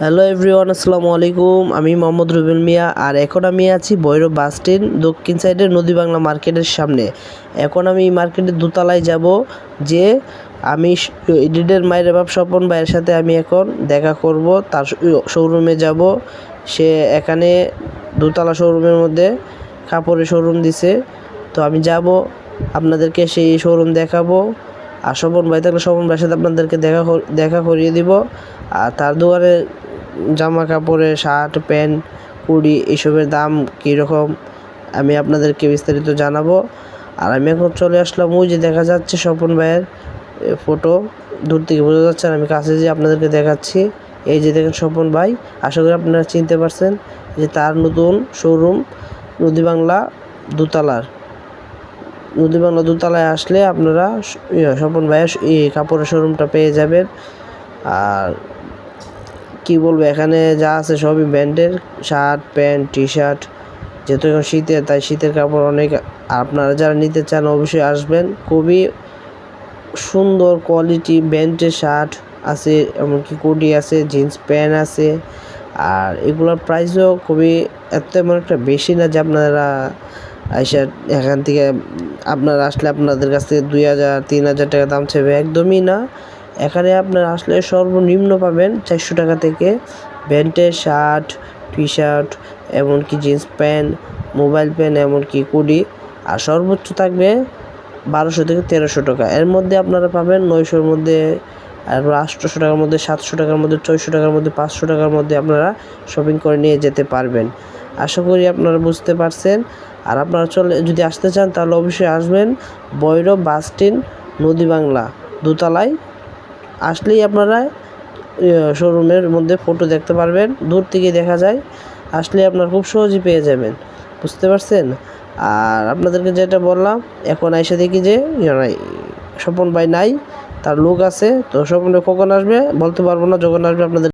Hello everyone আসসালামু আলাইকুম। আমি মোহাম্মদ রুবেল মিয়া, আর এখন আমি আছি ভৈরব বাস স্ট্যান্ড দক্ষিণ সাইডের নদী বাংলা মার্কেটের সামনে। এখন আমি মার্কেটের দোতলায় যাব, যে আমি ইডিডের মায়ের বাপ স্বপন ভাইয়ের সাথে আমি এখন দেখা করব। তার শোরুমে যাব। সে এখানে দোতলা শোরুমের মধ্যে কাপড়ের শোরুম দিছে। তো আমি যাব, আপনাদেরকে সেই শোরুম দেখাবো। আর স্বপন ভাই থাকলে স্বপন ভাইয়ের সাথে আপনাদেরকে দেখা দেখা করিয়ে দিব। আর তার দোকানে জামা কাপড়ের শার্ট প্যান্ট কুড়ি এসবের দাম কীরকম আমি আপনাদেরকে বিস্তারিত জানাব। আর আমি এখন চলে আসলাম ওই যে দেখা যাচ্ছে স্বপন ভাইয়ের ফটো দূর থেকে বোঝা যাচ্ছে আমি কাছে যে আপনাদেরকে দেখাচ্ছি। এই যে দেখেন স্বপন ভাই আশা করি আপনারা চিনতে পারছেন যে তার নতুন শোরুম নদী বাংলা দোতলার। নদী বাংলা দোতলায় আসলে আপনারা ইয়ে, স্বপন ভাইয়ের এই কাপড়ের শোরুমটা পেয়ে যাবেন। আর কি বলব, এখানে যা আছে সবই ব্র্যান্ডের শার্ট, প্যান্ট টি শার্ট যেহেতু এখন শীতের তাই শীতের কাপড় অনেক আপনারা যারা নিতে চান অবশ্যই আসবেন। খুবই সুন্দর কোয়ালিটি ব্র্যান্ডের শার্ট আছে, এমনকি কোটি আছে, জিন্স প্যান্ট আছে, আর এগুলোর প্রাইসও খুবই এত এমন একটা বেশি না যে আপনারা আইসা এখান থেকে, আপনারা আসলে আপনাদের কাছ থেকে দুই হাজার, তিন হাজার টাকা দাম চাইবে একদমই না। এখানে আপনারা আসলে সর্বনিম্ন পাবেন চারশো টাকা থেকে ব্যান্ডের শার্ট টি শার্ট এমনকি জিন্স প্যান্ট, মোবাইল প্যান্ট, এমনকি কুডি। আর সর্বোচ্চ থাকবে বারোশো থেকে তেরোশো টাকা। এর মধ্যে আপনারা পাবেন নয়শোর মধ্যে, আর আটশোশো টাকার মধ্যে, সাতশো টাকার মধ্যে, ছয়শো টাকার মধ্যে, পাঁচশো টাকার মধ্যে আপনারা শপিং করে নিয়ে যেতে পারবেন। আশা করি আপনারা বুঝতে পারছেন। আর আপনারা চলে, যদি আসতে চান তাহলে অবশ্যই আসবেন বৈরব বাস নদী বাংলা, দোতলায় আসলেই আপনারা শোরুমের মধ্যে ফটো দেখতে পারবেন, দূর থেকে দেখা যায়। আসলে আপনার খুব সহজেই পেয়ে যাবেন, বুঝতে পারছেন? আর আপনাদেরকে যেটা বললাম, এখন এসে দেখি যে স্বপন ভাই নাই, তার লোক আছে, তো স্বপন কখন আসবে? বলতে পারব না, যখন আসবে আপনাদের